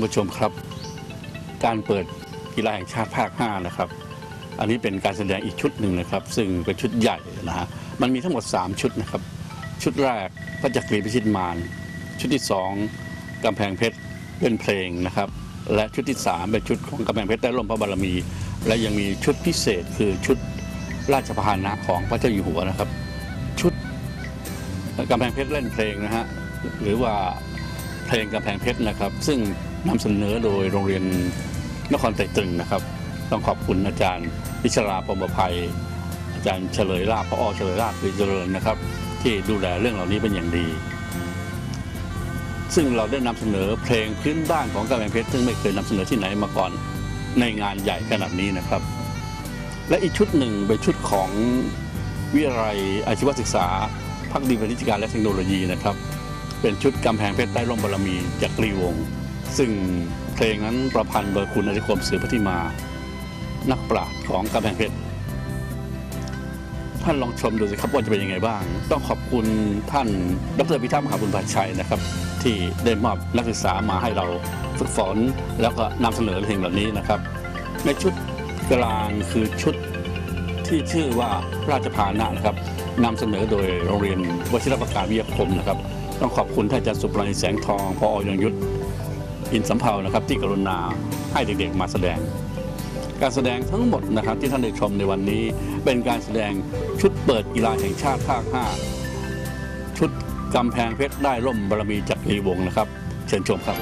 านผู้ชมครับ การเปิดกีฬาแห่งชาติภาค 5 นะครับ อันนี้เป็นการแสดงอีกชุดหนึ่งนะครับ ซึ่งเป็นชุดใหญ่นะฮะมันมีทั้งหมด 3 ชุดนะครับ ชุดแรกพระจักรีพิชิตมารชุดที่ 2กำแพงเพชรเป็นเพลงนะครับ และชุดที่ 3 เป็นชุดของกำแพงเพชรได้ร่มพระบารมี และยังมีชุดพิเศษคือชุดราชพานะของพระเจ้าอยู่หัวนะครับ ชุดกำแพงเพชรเล่นเพลงนะฮะหรือว่าเพลงกำแพงเพชรนะครับ ซึ่ง นำเสนอโดยโรงเรียนนครไตรตึงนะครับ ต้องขอบคุณอาจารย์วิชราปมภัย อาจารย์เฉลยลาภพอเฉลยลาภคือเจริญนะครับ ที่ดูแลเรื่องเหล่านี้เป็นอย่างดี ซึ่งเราได้นำเสนอเพลงพื้นบ้านของกำแพงเพชรซึ่งไม่เคยนำเสนอที่ไหนมาก่อนในงานใหญ่ขนาดนี้นะครับ และอีกชุดหนึ่งเป็นชุดของวิทยาลัยอาชีวศึกษาพักดีพาณิชยการและเทคโนโลยีนะครับ เป็นชุดกำแพงเพชรใต้ร่มบารมีจากกรีวงศ์ ซึ่งเพลงนั้นประพันธ์โดยคุณอธิคมสือพัทิมา นักปราชญ์ของกำแพงเพชรท่านลองชมดูสิครับว่าจะเป็นยังไงบ้าง ต้องขอบคุณท่านดรพิทักษ์มหาบุญบาชัยนะครับ ที่ได้มอบนักศึกษามาให้เราฝึกฝนแล้วก็นำเสนอเพลงเหล่านี้นะครับ ในชุดกลางคือชุดที่ชื่อว่าราชพานะนะครับนำเสนอโดยโรงเรียนวชิรประการวิทยาคมนะครับ ต้องขอบคุณท่านอาจารย์สุปรณีแสงทองพออยงยุทธ อินสัมภานะครับที่กรุณาให้เด็กๆมาแสดง การแสดงทั้งหมดนะครับที่ท่านได้ชมในวันนี้ เป็นการแสดงชุดเปิดกีฬาแห่งชาติภาค5ชุดกำแพงเพชรได้ร่มบารมีจากรีวงศ์นะครับ เชิญชมครับ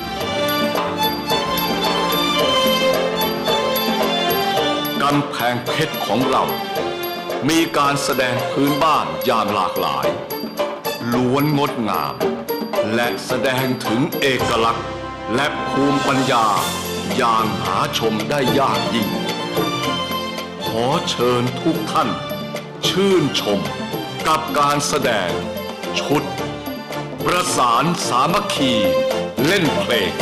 กำแพงเพชรของเรา มีการแสดงพื้นบ้านอย่างหลากหลาย ล้วนงดงาม และแสดงถึงเอกลักษณ์ และภูมิปัญญาอย่างหาชมได้ยากยิ่ง ขอเชิญทุกท่าน ชื่นชมกับการแสดง ชุด ประสานสามัคคี เล่นเพลง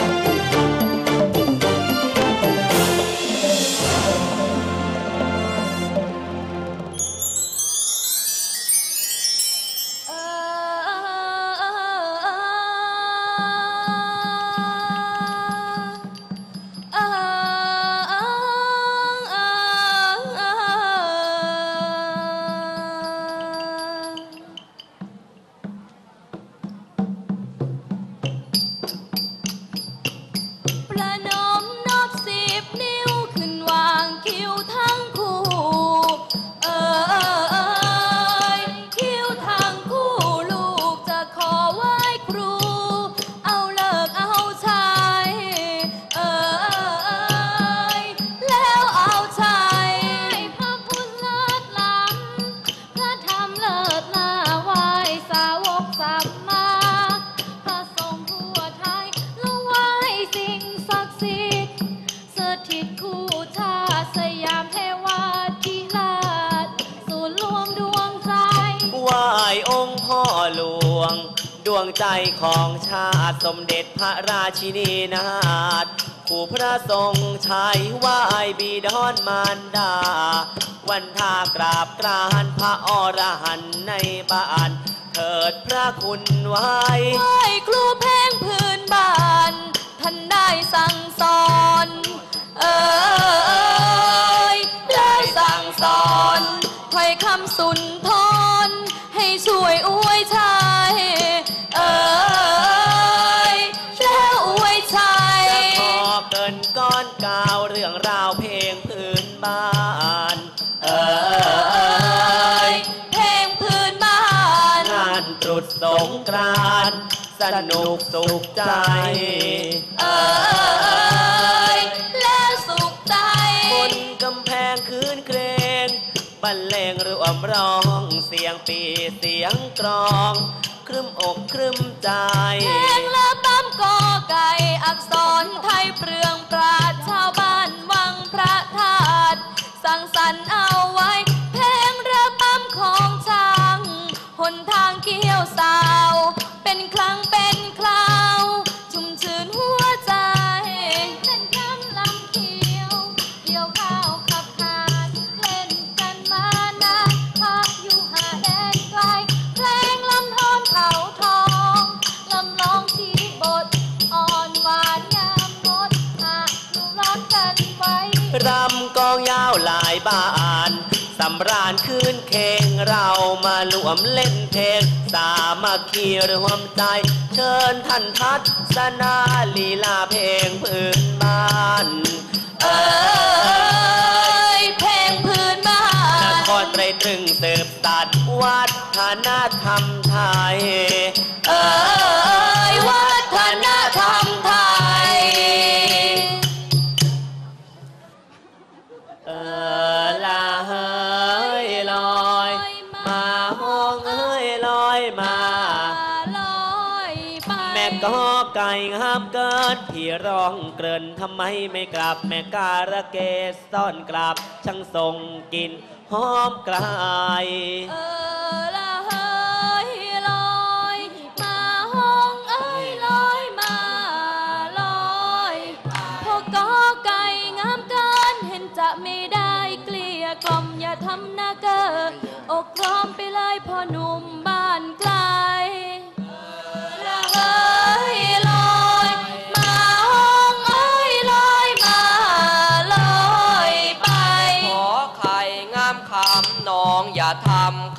ใจของชาติสมเด็จพระราชินีนาถผู้พระทรงชัยไหว้บีดอนมารดา วันทากราบกรานพระอรหันในบ้าน เถิดพระคุณไว้ไหว้ครูเพลงพื้นบ้าน ท่านได้สั่งสอน เออได้สั่งสอนถ้อยคำสุนทรให้ช่วยอ สนุกสุขใจ เออและสุขใจบนกำแพงคืนเครงบรรเลงรวมร้องเสียงปีเสียงกรอง ครึมอกครึมใจ เพลงละบ้ามกอไก่อักษรไทยเปลืองปราดชาวบ้านวังพระธาตุสังสรรค์เอาไว้ เพลงระบำของช้างหนทางเกี่ยวสาว เป็นครั้งเป็นคราว ชุ่มชื้นหัวใจ เป็นคำลำเขียว เกี่ยวข้าวขับขานเล่นกันมานาพักอยู่หาแดนไกลแพลงลำทอนเขาทองลำลองที่บทอ่อนหวานยามงดหากหนูร้อนกันไว้ รำกองยาวหลายบ้านำราญคืนเคงเรามารวมเล่นเพลง สามัคคีรวมใจ เชิญท่านทัศนาลีลาเพลงพื้นบ้านเอ้ยเพลงพื้นบ้านครไตรตรึงสืบสัตว์วัฒนธรรมไทยเอ้ย แม่ก็ไก่ห้ามเกินพี่ร้องเกรินทำไมไม่กลับ แม่การะเกดซ่อนกลับ ช่างส่งกลินหอมกลายเออละเฮ้ยลอยมาห้องเอ้ยลอยมาลอยพอกอไก่งามเกินเห็นจะไม่ได้เกลี้ยกล่อมอย่าทำหน้าเกออกร้อม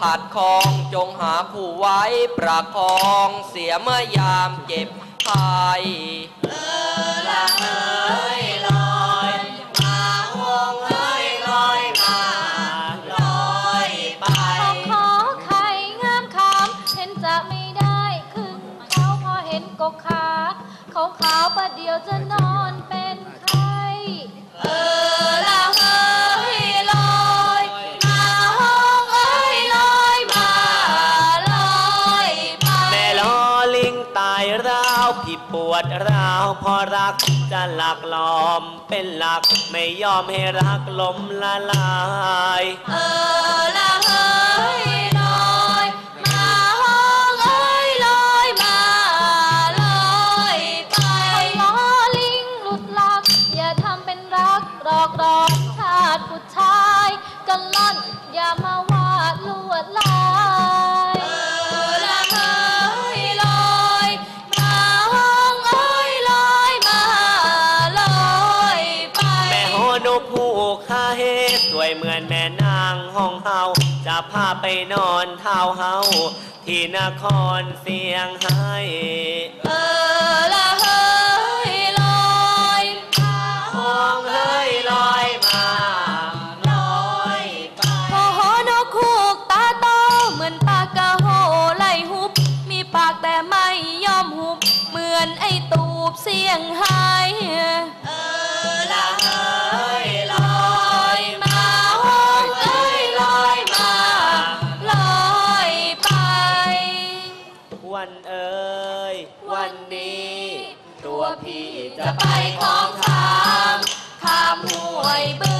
ำขัดคองจงหาผู้ไว้ประคองเสียเมื่อยามเจ็บภัยละเอ้ยลอยมาหงเอ้ยลอยมาลอยไปขอไข่งามคำเห็นจะไม่ได้ครึ่งเขาพอเห็นกกขาเขาขาวประเดี๋ยวจะนอน รักจะหลักหลอมเป็นหลัก ไม่ยอมให้รักล้มละลาย เออละเฮ้ย พาไปนอนเท้าเฮาที่นครเสียงไห้ เออละเฮ้ยลอยมาห้องเฮ้ยลอยมาลอยไปพอหอนกคูกตาโตเหมือนปากกะโหไล่หุบ มีปากแต่ไม่ยอมหุบ เหมือนไอ้ตูบเสียงไห้ จะไปคลองช้ามข้ามห้วยบึง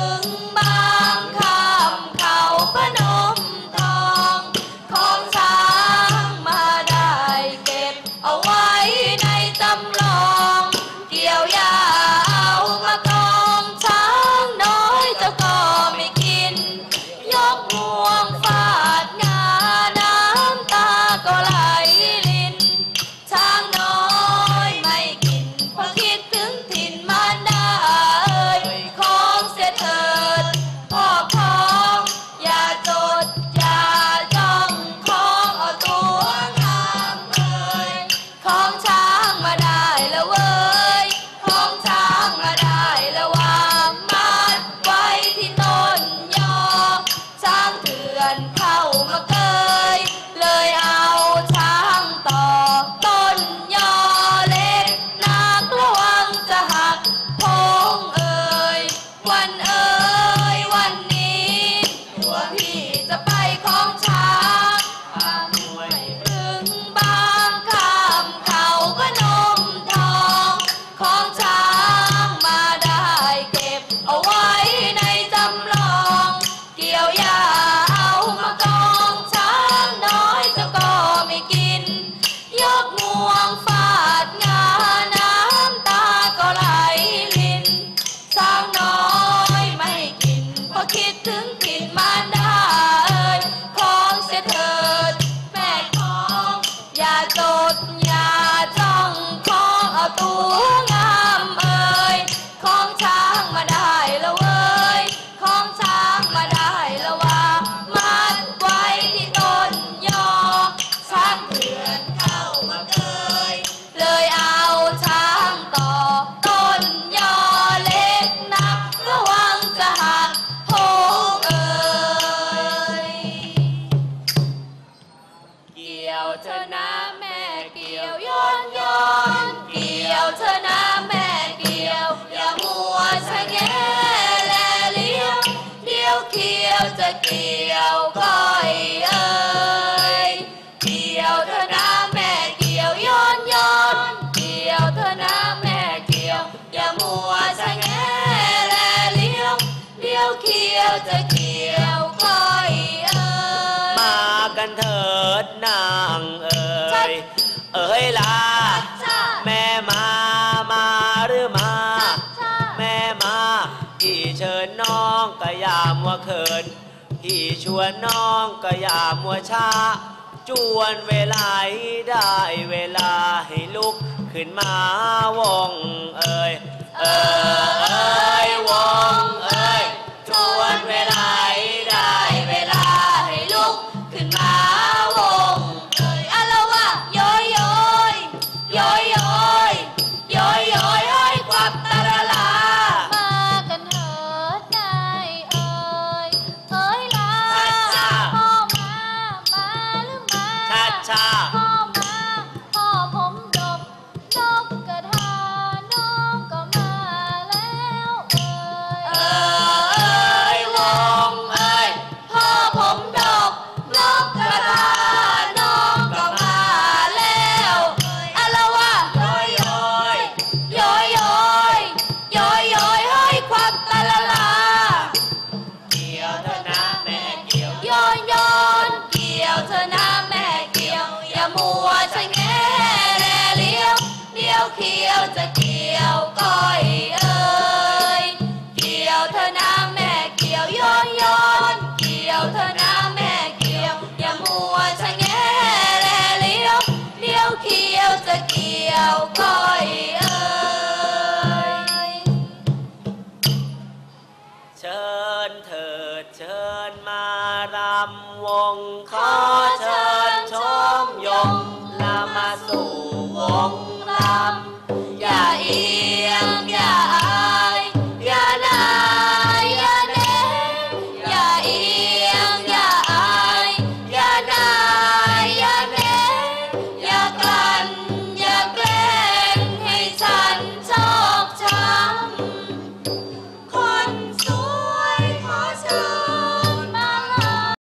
เอ้ยลา แม่มามาหรือมา แม่มาพี่เชิญน้องกะยามัวเขิน พี่ชวนน้องกะยามัวช้า จวนเวลาได้เวลาให้ลุกขึ้นมาวงเอ้ยเอ้ยวงเ Tù